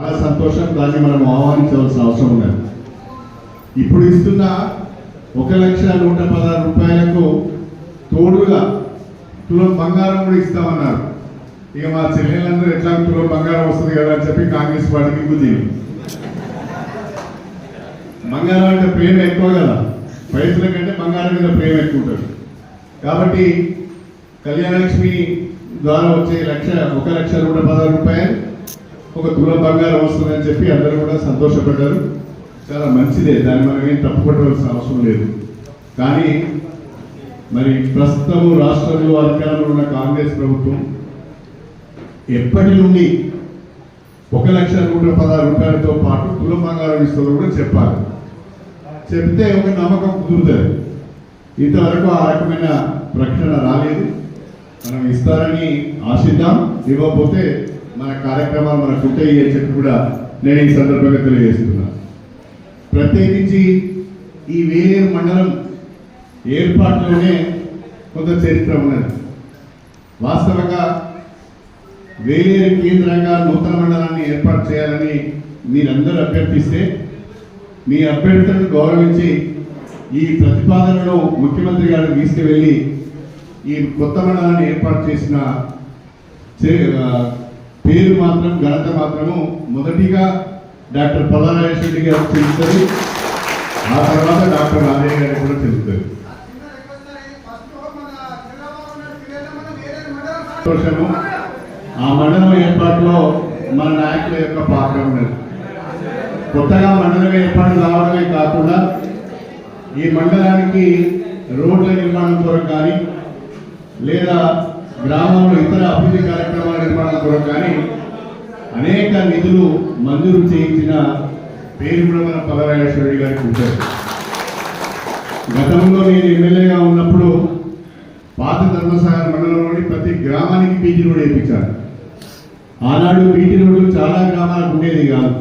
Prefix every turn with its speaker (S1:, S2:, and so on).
S1: చాలా సంతోషం దాన్ని మనం ఆహ్వానించవలసిన అవసరం ఉన్నది. ఇప్పుడు ఇస్తున్న ఒక లక్ష నూట పదహారు రూపాయలకు తోడుగా తులం బంగారం కూడా ఇస్తామన్నారు. ఇక మా చెల్లెళ్ళందరూ ఎట్లా తులం బంగారం వస్తుంది కదా అని చెప్పి కాంగ్రెస్ పార్టీకి బుద్ధి బంగారం అంటే ప్రేమ ఎక్కువ కదా. పైసల కంటే బంగారం మీద ప్రేమ ఎక్కువ ఉంటుంది. కాబట్టి కళ్యాణలక్ష్మి ద్వారా వచ్చే లక్ష ఒక లక్ష నూట పదహారు రూపాయలు ఒక తులం బంగారం వస్తుందని చెప్పి అందరూ కూడా సంతోషపడ్డారు. చాలా మంచిదే దాన్ని మనం ఏం తప్పుపట్టవలసిన అవసరం లేదు. కానీ మరి ప్రస్తుతం రాష్ట్రంలో అధికారంలో ఉన్న కాంగ్రెస్ ప్రభుత్వం ఎప్పటి నుండి ఒక లక్ష నూట పదహారు రూపాయలతో పాటు తులం బంగారం ఇస్తుందో కూడా చెప్పాలి. చెప్తే ఒక నమ్మకం కుదురుతుంది. ఇంతవరకు ఆ రకమైన ప్రకటన రాలేదు. మనం ఇస్తారని ఆశిద్దాం. ఇవ్వకపోతే మన కార్యక్రమాలు మనకు ఉంటాయి అని చెప్పి కూడా నేను ఈ సందర్భంగా తెలియజేస్తున్నా. ప్రత్యేకించి ఈ వేలేరు మండలం ఏర్పాటులోనే కొంత చరిత్ర ఉన్నది. వాస్తవంగా వేలేరు కేంద్రంగా నూతన మండలాన్ని ఏర్పాటు చేయాలని మీరందరూ అభ్యర్థిస్తే మీ అభ్యర్థులను గౌరవించి ఈ ప్రతిపాదనను ముఖ్యమంత్రి గారు తీసుకువెళ్ళి ఈ కొత్త మండలాన్ని ఏర్పాటు చేసిన చే- పేరు మాత్రం ఘనత మాత్రము మొదటిగా డాక్టర్ పల్లారాజేశ్వర గారు చెల్లుతుంది ఆ తర్వాత డాక్టర్ రాజయ్య గారికి కూడా తెలుస్తారు సంతోషము. ఆ మండలం ఏర్పాటులో మన నాయకుల యొక్క పాత్ర ఉన్నది. కొత్తగా మండలం ఏర్పాటు రావడమే కాకుండా ఈ మండలానికి రోడ్ల నిర్మాణం కొరకు కానీ లేదా గ్రామంలో ఇతర అభివృద్ధి కార్యక్రమాల నిర్మాణం కొరకు కానీ అనేక నిధులు మంజూరు చేయించిన పేరు కూడా మన పలరాజేశ్వరి గారికి ఉంటారు గతంలో నేను ఎమ్మెల్యేగా ఉన్నప్పుడు పాత ధర్మసాగర్ మండలంలోని ప్రతి గ్రామానికి బీటీ రోడ్ వేయించారు. ఆనాడు బీటీ రోడ్డు చాలా గ్రామాలకు ఉండేది కాదు.